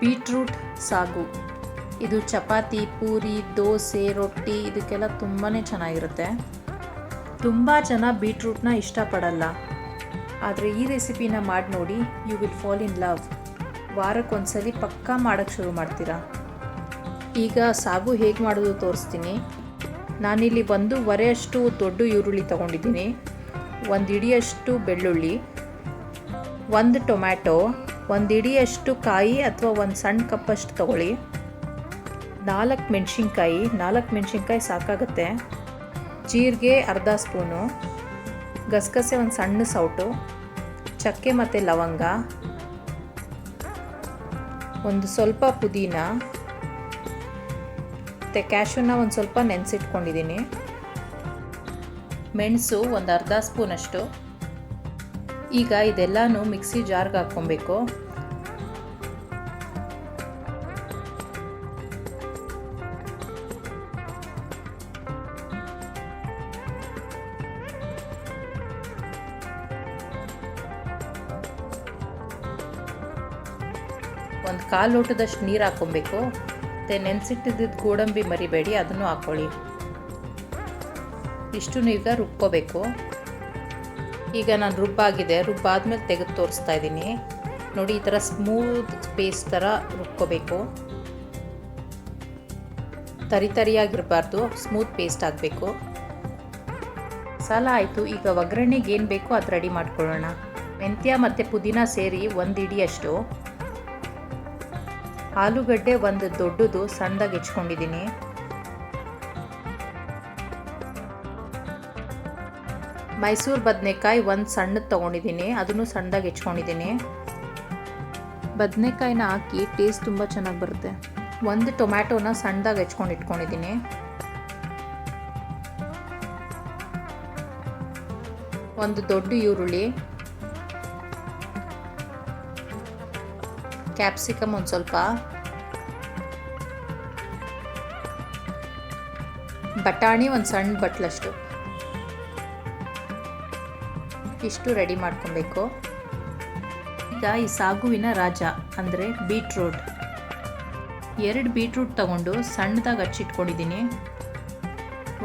Beetroot ಸಾಗು. ಇದು ಚಪಾತಿ, ಪೂರಿ, ದೋಸೆ, ರೊಟ್ಟಿ, ಇದಕ್ಕೆಲ್ಲ ತುಂಬಾ ಚೆನ್ನಾಗಿರುತ್ತೆ. ತುಂಬ ಜನ ಬೀಟ್ರೂಟ್ನ ಇಷ್ಟಪಡಲ್ಲ. ಆದರೆ ಈ ರೆಸಿಪಿನ ಮಾಡಿ ನೋಡಿ you will fall in love ವಾರಕ್ಕೊಂದ್ಸಲಿ ಪಕ್ಕಾ ಮಾಡೋಕ್ಕೆ ಶುರು ಮಾಡ್ತೀರಾ? ಈಗ ಸಾಗು ಹೇಗೆ ಮಾಡೋದು ತೋರಿಸ್ತೀನಿ. ನಾನಿಲ್ಲಿ ಒಂದೂವರೆಯಷ್ಟು ದೊಡ್ಡ ಈರುಳ್ಳಿ ತೊಗೊಂಡಿದ್ದೀನಿ. ಒಂದು ಇಡಿಯಷ್ಟು ಬೆಳ್ಳುಳ್ಳಿ. ಒಂದು ಟೊಮ್ಯಾಟೊ. ಒಂದು ಇಡಿಯಷ್ಟು ಕಾಯಿ ಅಥವಾ ಒಂದು ಸಣ್ಣ ಕಪ್ಪಷ್ಟು ತಗೊಳ್ಳಿ. ನಾಲ್ಕು ಮೆಣಸಿನ್ಕಾಯಿ ನಾಲ್ಕು ಮೆಣಸಿನ್ಕಾಯಿ ಸಾಕಾಗುತ್ತೆ. ಜೀರಿಗೆ ಅರ್ಧ ಸ್ಪೂನು. ಗಸಗಸೆ ಒಂದು ಸಣ್ಣ ಸೌಟು. ಚಕ್ಕೆ ಮತ್ತು ಲವಂಗ. ಒಂದು ಸ್ವಲ್ಪ ಪುದೀನ. ಮತ್ತು ಕ್ಯಾಶುನ ಒಂದು ಸ್ವಲ್ಪ ನೆನೆಸಿಟ್ಕೊಂಡಿದ್ದೀನಿ ಮೆಣಸು ಒಂದು ಅರ್ಧ ಸ್ಪೂನಷ್ಟು. ಈಗ ಇದೆಲ್ಲನೂ ಮಿಕ್ಸಿ ಜಾರ್ಗೆ ಹಾಕ್ಕೊಬೇಕು. ಒಂದು ಕಾಲು ಲೋಟದಷ್ಟು ನೀರು ಹಾಕ್ಕೊಬೇಕು. ಮತ್ತು ನೆನೆಸಿಟ್ಟಿದ್ದ ಗೋಡಂಬಿ ಮರಿಬೇಡಿ, ಅದನ್ನು ಹಾಕ್ಕೊಳ್ಳಿ. ಇಷ್ಟು ಈಗ ರುಬ್ಕೋಬೇಕು. ಈಗ ನಾನು ರುಬ್ಬಾಗಿದೆ ರುಬ್ಬಾದ್ಮೇಲೆ ತೆಗೆದು ತೋರಿಸ್ತಾ ಇದ್ದೀನಿ. ನೋಡಿ, ಈ ಥರ ಸ್ಮೂತ್ ಪೇಸ್ಟ್ ಥರ ರುಬ್ಕೋಬೇಕು. ತರಿ ತರಿಯಾಗಿರಬಾರ್ದು. ಸ್ಮೂತ್ ಪೇಸ್ಟ್ ಆಗಬೇಕು. ಸಾಲ ಆಯಿತು. ಈಗ ಒಗ್ಗರಣೆಗೆ ಏನು ಬೇಕೋ ಅದು ರೆಡಿ ಮಾಡ್ಕೊಳ್ಳೋಣ. ಮೆಂತ್ಯ ಮತ್ತು ಪುದೀನ ಸೇರಿ ಒಂದು ಇಡಿಯಷ್ಟು ಆಲೂಗಡ್ಡೆ ಒಂದು ದೊಡ್ಡದು ಸಣ್ಣದಾಗಿ ಹೆಚ್ಕೊಂಡಿದ್ದೀನಿ. ಮೈಸೂರು ಬದನೆಕಾಯಿ ಒಂದು ಸಣ್ಣದು ತೊಗೊಂಡಿದ್ದೀನಿ. ಅದನ್ನು ಸಣ್ಣದಾಗಿ ಹೆಚ್ಕೊಂಡಿದ್ದೀನಿ. ಬದನೆಕಾಯಿನ ಹಾಕಿ ಟೇಸ್ಟ್ ತುಂಬ ಚೆನ್ನಾಗಿ ಬರುತ್ತೆ. ಒಂದು ಟೊಮ್ಯಾಟೋನ ಸಣ್ಣದಾಗಿ ಹೆಚ್ಕೊಂಡು ಇಟ್ಕೊಂಡಿದ್ದೀನಿ. ಒಂದು ದೊಡ್ಡ ಈರುಳ್ಳಿ. ಕ್ಯಾಪ್ಸಿಕಮ್ ಒಂದು ಸ್ವಲ್ಪ. ಬಟಾಣಿ ಒಂದು ಸಣ್ಣ ಬಟ್ಲಷ್ಟು. ಇಷ್ಟು ರೆಡಿ ಮಾಡ್ಕೊಬೇಕು. ಈಗ ಈ ಸಾಗುವಿನ ರಾಜ, ಅಂದರೆ ಬೀಟ್ರೂಟ್ ಎರಡು ಬೀಟ್ರೂಟ್ ತಗೊಂಡು ಸಣ್ಣದಾಗಿ ಹಚ್ಚಿಟ್ಕೊಂಡಿದ್ದೀನಿ.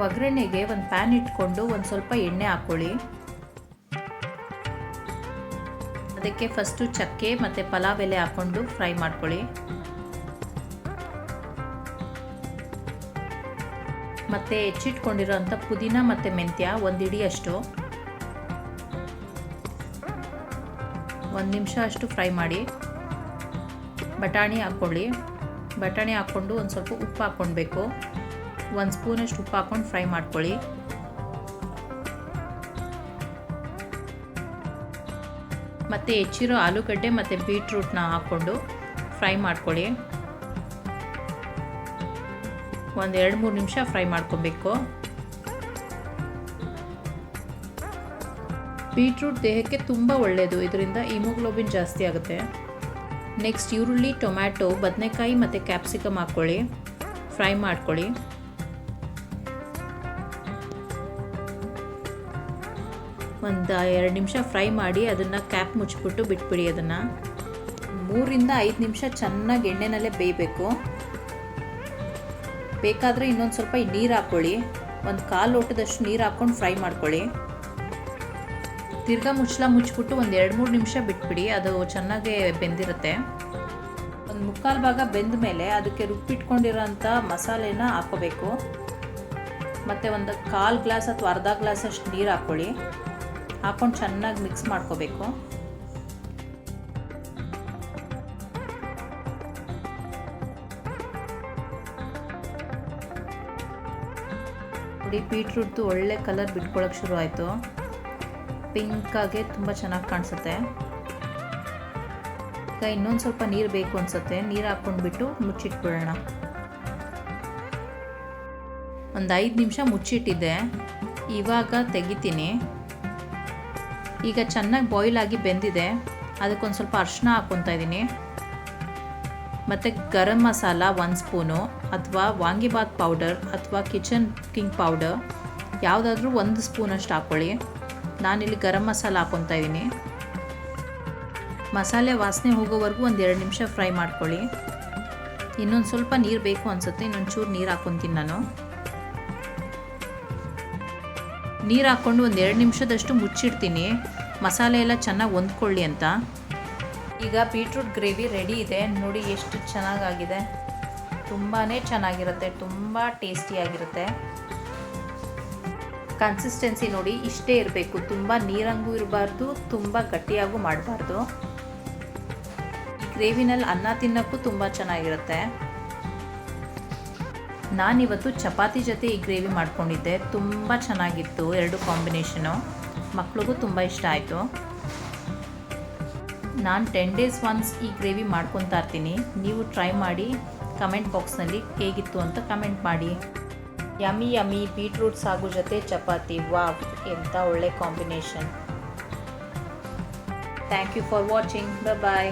ಒಗ್ಗರಣೆಗೆ ಒಂದು ಪ್ಯಾನ್ ಇಟ್ಕೊಂಡು ಒಂದು ಸ್ವಲ್ಪ ಎಣ್ಣೆ ಹಾಕ್ಕೊಳ್ಳಿ ಅದಕ್ಕೆ ಫಸ್ಟು ಚಕ್ಕೆ ಮತ್ತು ಪಲಾವ್ ಎಲೆ ಹಾಕ್ಕೊಂಡು ಫ್ರೈ ಮಾಡ್ಕೊಳ್ಳಿ. ಮತ್ತು ಹೆಚ್ಚಿಟ್ಕೊಂಡಿರೋ ಅಂಥ ಪುದೀನ ಮತ್ತು ಮೆಂತ್ಯ ಒಂದು ಇಡಿಯಷ್ಟು. ಒಂದು ನಿಮಿಷ ಅಷ್ಟು ಫ್ರೈ ಮಾಡಿ, ಬಟಾಣಿ ಹಾಕ್ಕೊಳ್ಳಿ ಬಟಾಣಿ ಹಾಕ್ಕೊಂಡು ಒಂದು ಸ್ವಲ್ಪ ಉಪ್ಪು ಹಾಕ್ಕೊಳ್ಬೇಕು. ಒಂದು ಸ್ಪೂನಷ್ಟು ಉಪ್ಪು ಹಾಕ್ಕೊಂಡು ಫ್ರೈ ಮಾಡ್ಕೊಳ್ಳಿ. ಮತ್ತು ಹೆಚ್ಚಿರೋ ಆಲೂಗಡ್ಡೆ ಮತ್ತು ಬೀಟ್ರೂಟ್ನ ಹಾಕ್ಕೊಂಡು ಫ್ರೈ ಮಾಡ್ಕೊಳ್ಳಿ. ಒಂದು ಎರಡು ಮೂರು ನಿಮಿಷ ಫ್ರೈ ಮಾಡ್ಕೊಬೇಕು. ಬೀಟ್ರೂಟ್ ದೇಹಕ್ಕೆ ತುಂಬ ಒಳ್ಳೆಯದು ಇದರಿಂದ ಇಮೋಗ್ಲೋಬಿನ್ ಜಾಸ್ತಿ ಆಗುತ್ತೆ. ನೆಕ್ಸ್ಟ್ ಈರುಳ್ಳಿ, ಟೊಮ್ಯಾಟೊ, ಬದನೆಕಾಯಿ ಮತ್ತು ಕ್ಯಾಪ್ಸಿಕಮ್ ಹಾಕ್ಕೊಳ್ಳಿ. ಫ್ರೈ ಮಾಡ್ಕೊಳ್ಳಿ. ಒಂದು ಎರಡು ನಿಮಿಷ ಫ್ರೈ ಮಾಡಿ ಅದನ್ನು ಕ್ಯಾಪ್ ಮುಚ್ಚಿಬಿಟ್ಟು ಬಿಟ್ಬಿಡಿ ಅದನ್ನು. ಮೂರಿಂದ ಐದು ನಿಮಿಷ ಚೆನ್ನಾಗಿ ಎಣ್ಣೆನಲ್ಲೇ ಬೇಯಬೇಕು. ಬೇಕಾದರೆ ಇನ್ನೊಂದು ಸ್ವಲ್ಪ ನೀರು ಹಾಕ್ಕೊಳ್ಳಿ. ಒಂದು ಕಾಲು ಲೋಟದಷ್ಟು ನೀರು ಹಾಕ್ಕೊಂಡು ಫ್ರೈ ಮಾಡ್ಕೊಳ್ಳಿ. ತಿರ್ಗಾ ಮುಚ್ಚಲ ಮುಚ್ಚಿಬಿಟ್ಟು ಒಂದು ಎರಡು ಮೂರು ನಿಮಿಷ ಬಿಟ್ಬಿಡಿ, ಅದು ಚೆನ್ನಾಗಿ ಬೆಂದಿರುತ್ತೆ. ಒಂದು ಮುಕ್ಕಾಲು ಭಾಗ ಬೆಂದ ಮೇಲೆ ಅದಕ್ಕೆ ರುಬ್ಬಿಟ್ಕೊಂಡಿರೋಂಥ ಮಸಾಲೆನ ಹಾಕೋಬೇಕು ಮತ್ತು ಒಂದು ಕಾಲು ಗ್ಲಾಸ್ ಅಥವಾ ಅರ್ಧ ಗ್ಲಾಸ್ ಅಷ್ಟು ನೀರು ಹಾಕ್ಕೊಳ್ಳಿ. ಹಾಕ್ಕೊಂಡು ಚೆನ್ನಾಗಿ ಮಿಕ್ಸ್ ಮಾಡ್ಕೋಬೇಕು. ನೋಡಿ ಬೀಟ್ರೂಟ್ದು ಒಳ್ಳೆ ಕಲರ್ ಬಿಟ್ಕೊಳ್ಳೋಕೆ ಶುರು ಆಯಿತು. ಪಿಂಕಾಗೆ ತುಂಬ ಚೆನ್ನಾಗಿ ಕಾಣಿಸುತ್ತೆ. ಈಗ ಇನ್ನೊಂದು ಸ್ವಲ್ಪ ನೀರು ಬೇಕು ಅನಿಸುತ್ತೆ. ನೀರು ಹಾಕ್ಕೊಂಡ್ಬಿಟ್ಟು ಮುಚ್ಚಿಟ್ಬಿಡೋಣ. ಒಂದು ಐದು ನಿಮಿಷ ಮುಚ್ಚಿಟ್ಟಿದ್ದೆ. ಇವಾಗ ತೆಗಿತೀನಿ. ಈಗ ಚೆನ್ನಾಗಿ ಬಾಯ್ಲ್ ಆಗಿ ಬೆಂದಿದೆ. ಅದಕ್ಕೊಂದು ಸ್ವಲ್ಪ ಅರ್ಶಿನ ಹಾಕ್ಕೊತಾ ಇದ್ದೀನಿ ಮತ್ತು ಗರಂ ಮಸಾಲ ಒಂದು ಸ್ಪೂನು ಅಥವಾ ವಾಂಗಿಬಾತ್ ಪೌಡರ್ ಅಥವಾ ಕಿಚನ್ ಕಿಂಗ್ ಪೌಡರ್. ಯಾವುದಾದ್ರೂ ಒಂದು ಸ್ಪೂನಷ್ಟು ಹಾಕ್ಕೊಳ್ಳಿ ನಾನಿಲ್ಲಿ ಗರಂ ಮಸಾಲ ಹಾಕ್ಕೊತಾ ಇದ್ದೀನಿ. ಮಸಾಲೆ ವಾಸನೆ ಹೋಗೋವರೆಗೂ ಒಂದು ಎರಡು ನಿಮಿಷ ಫ್ರೈ ಮಾಡ್ಕೊಳ್ಳಿ. ಇನ್ನೊಂದು ಸ್ವಲ್ಪ ನೀರು ಬೇಕು ಅನಿಸುತ್ತೆ ಇನ್ನೊಂದು ಚೂರು ನೀರು ಹಾಕ್ಕೊತೀನಿ ನಾನು. ನೀರು ಹಾಕ್ಕೊಂಡು ಒಂದು ಎರಡು ನಿಮಿಷದಷ್ಟು ಮುಚ್ಚಿಡ್ತೀನಿ. ಮಸಾಲೆ ಎಲ್ಲ ಚೆನ್ನಾಗಿ ಹೊಂದ್ಕೊಳ್ಳಿ ಅಂತ. ಈಗ ಬೀಟ್ರೂಟ್ ಗ್ರೇವಿ ರೆಡಿ ಇದೆ. ನೋಡಿ ಎಷ್ಟು ಚೆನ್ನಾಗಾಗಿದೆ. ತುಂಬಾ ಚೆನ್ನಾಗಿರುತ್ತೆ, ತುಂಬ ಟೇಸ್ಟಿಯಾಗಿರುತ್ತೆ ಕನ್ಸಿಸ್ಟೆನ್ಸಿ ನೋಡಿ ಇಷ್ಟೇ ಇರಬೇಕು. ತುಂಬ ನೀರಂಗೂ ಇರಬಾರ್ದು, ತುಂಬ ಗಟ್ಟಿಯಾಗೂ ಮಾಡಬಾರ್ದು. ಈ ಗ್ರೇವಿನಲ್ಲಿ ಅನ್ನ ತಿನ್ನೋಕ್ಕೂ ತುಂಬ ಚೆನ್ನಾಗಿರುತ್ತೆ. ನಾನಿವತ್ತು ಚಪಾತಿ ಜೊತೆ ಈ ಗ್ರೇವಿ ಮಾಡ್ಕೊಂಡಿದ್ದೆ. ತುಂಬ ಚೆನ್ನಾಗಿತ್ತು ಎರಡು ಕಾಂಬಿನೇಷನು. ಮಕ್ಳಿಗೂ ತುಂಬ ಇಷ್ಟ ಆಯಿತು. ನಾನು ಟೆನ್ ಡೇಸ್ ಒನ್ಸ್ ಈ ಗ್ರೇವಿ ಮಾಡ್ಕೊತಾ ಇರ್ತೀನಿ. ನೀವು ಟ್ರೈ ಮಾಡಿ ಕಮೆಂಟ್ ಬಾಕ್ಸ್ನಲ್ಲಿ ಹೇಗಿತ್ತು ಅಂತ ಕಮೆಂಟ್ ಮಾಡಿ. ಯಮಿ ಯಮಿ ಬೀಟ್ರೂಟ್ ಸಾಗು ಜೊತೆ ಚಪಾತಿ ವಾವ್ ಎಂತ ಒಳ್ಳೆ combination thank you for watching ಬ ಬಾಯ್